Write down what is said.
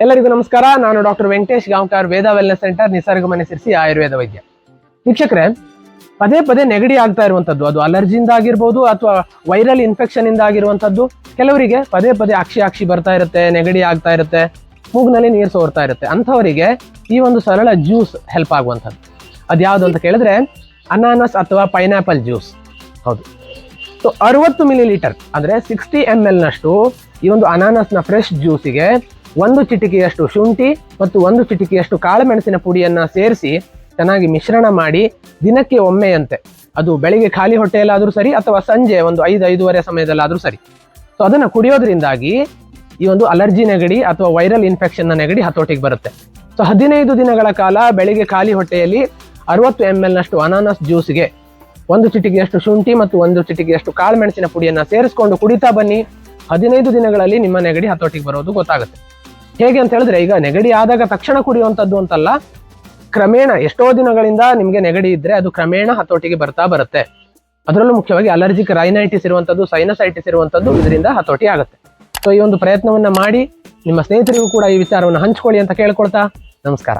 ಎಲ್ಲರಿಗೂ ನಮಸ್ಕಾರ. ನಾನು doctor Venkatesh Gaonkar, Veda wellness centre Nisarga Mane Sirsi Ayurveda ವೈದ್ಯ. ವೀಕ್ಷಕರೇ, ಪದೇ ಪದೇ ನೆಗಡಿ ಆಗ್ತಾ ಇರುವಂತದ್ದು ಅದು ಅಲರ್ಜಿಯಿಂದ ಆಗಿರ್ಬೋದು ಅಥವಾ ವೈರಲ್ ಇನ್ಫೆಕ್ಷನ್ ಇಂದ ಆಗಿರುವಂತದ್ದು ಕೆಲವರಿಗೆ ಪದೇ ಪದೇ ಅಕ್ಷಿ ಅಕ್ಷಿ ಬರ್ತಾ ಇರುತ್ತೆ, ನೆಗಡಿ ಆಗ್ತಾ ಇರುತ್ತೆ, ಮೂಗ್ನಲ್ಲಿ ನೀರು ಸೋರ್ತಾ ಇರುತ್ತೆ. ಅಂಥವರಿಗೆ ಈ ಒಂದು ಸರಳ ಜ್ಯೂಸ್ ಹೆಲ್ಪ್ ಆಗುವಂಥದ್ದು. ಅದ್ಯಾವುದು ಅಂತ ಕೇಳಿದ್ರೆ, ಅನಾನಸ್ ಅಥವಾ ಪೈನಾಪಲ್ ಜ್ಯೂಸ್ ಹೌದು. ಸೊ ಅರವತ್ತು ಮಿಲಿ ಲೀಟರ್ ಅಂದ್ರೆ ಸಿಕ್ಸ್ಟಿ ಎಂ ಎಲ್ ನಷ್ಟು ಈ ಒಂದು ಅನಾನಸ್ನ ಫ್ರೆಶ್ ಜ್ಯೂಸಿಗೆ ಒಂದು ಚಿಟಿಕೆಯಷ್ಟು ಶುಂಠಿ ಮತ್ತು ಒಂದು ಚಿಟಿಕೆಯಷ್ಟು ಕಾಳುಮೆಣಸಿನ ಪುಡಿಯನ್ನು ಸೇರಿಸಿ ಚೆನ್ನಾಗಿ ಮಿಶ್ರಣ ಮಾಡಿ ದಿನಕ್ಕೆ ಒಮ್ಮೆಯಂತೆ. ಅದು ಬೆಳಿಗ್ಗೆ ಖಾಲಿ ಹೊಟ್ಟೆಯಲ್ಲಾದರೂ ಸರಿ ಅಥವಾ ಸಂಜೆ ಒಂದು ಐದು, ಐದೂವರೆ ಸಮಯದಲ್ಲಾದರೂ ಸರಿ. ಸೊ ಅದನ್ನು ಕುಡಿಯೋದ್ರಿಂದಾಗಿ ಈ ಒಂದು ಅಲರ್ಜಿ ನೆಗಡಿ ಅಥವಾ ವೈರಲ್ ಇನ್ಫೆಕ್ಷನ್ನ ನೆಗಡಿ ಹತೋಟಿಗೆ ಬರುತ್ತೆ. ಸೊ ಹದಿನೈದು ದಿನಗಳ ಕಾಲ ಬೆಳಿಗ್ಗೆ ಖಾಲಿ ಹೊಟ್ಟೆಯಲ್ಲಿ ಅರವತ್ತು ಎಂ ಎಲ್ನಷ್ಟು ಅನಾನಸ್ ಜ್ಯೂಸ್ಗೆ ಒಂದು ಚಿಟಿಕೆಯಷ್ಟು ಶುಂಠಿ ಮತ್ತು ಒಂದು ಚಿಟಿಕೆಯಷ್ಟು ಕಾಳುಮೆಣಸಿನ ಪುಡಿಯನ್ನು ಸೇರಿಸ್ಕೊಂಡು ಕುಡಿತಾ ಬನ್ನಿ. ಹದಿನೈದು ದಿನಗಳಲ್ಲಿ ನಿಮ್ಮ ನೆಗಡಿ ಹತೋಟಿಗೆ ಬರೋದು ಗೊತ್ತಾಗುತ್ತೆ. ಹೇಗೆ ಅಂತ ಹೇಳಿದ್ರೆ, ಈಗ ನೆಗಡಿ ಆದಾಗ ತಕ್ಷಣ ಕುಡಿಯುವಂಥದ್ದು ಅಂತಲ್ಲ, ಕ್ರಮೇಣ ಎಷ್ಟೋ ದಿನಗಳಿಂದ ನಿಮಗೆ ನೆಗಡಿ ಇದ್ರೆ ಅದು ಕ್ರಮೇಣ ಹತೋಟಿಗೆ ಬರ್ತಾ ಬರುತ್ತೆ. ಅದರಲ್ಲೂ ಮುಖ್ಯವಾಗಿ ಅಲರ್ಜಿಕ್ ರೈನೈಟಿಸ್ ಇರುವಂಥದ್ದು ಸೈನಸೈಟಿಸ್ ಇರುವಂಥದ್ದು ಇದರಿಂದ ಹತೋಟಿ ಆಗುತ್ತೆ. ಸೊ ಈ ಒಂದು ಪ್ರಯತ್ನವನ್ನ ಮಾಡಿ, ನಿಮ್ಮ ಸ್ನೇಹಿತರಿಗೂ ಕೂಡ ಈ ವಿಚಾರವನ್ನು ಹಂಚ್ಕೊಳ್ಳಿ ಅಂತ ಕೇಳ್ಕೊಳ್ತಾ, ನಮಸ್ಕಾರ.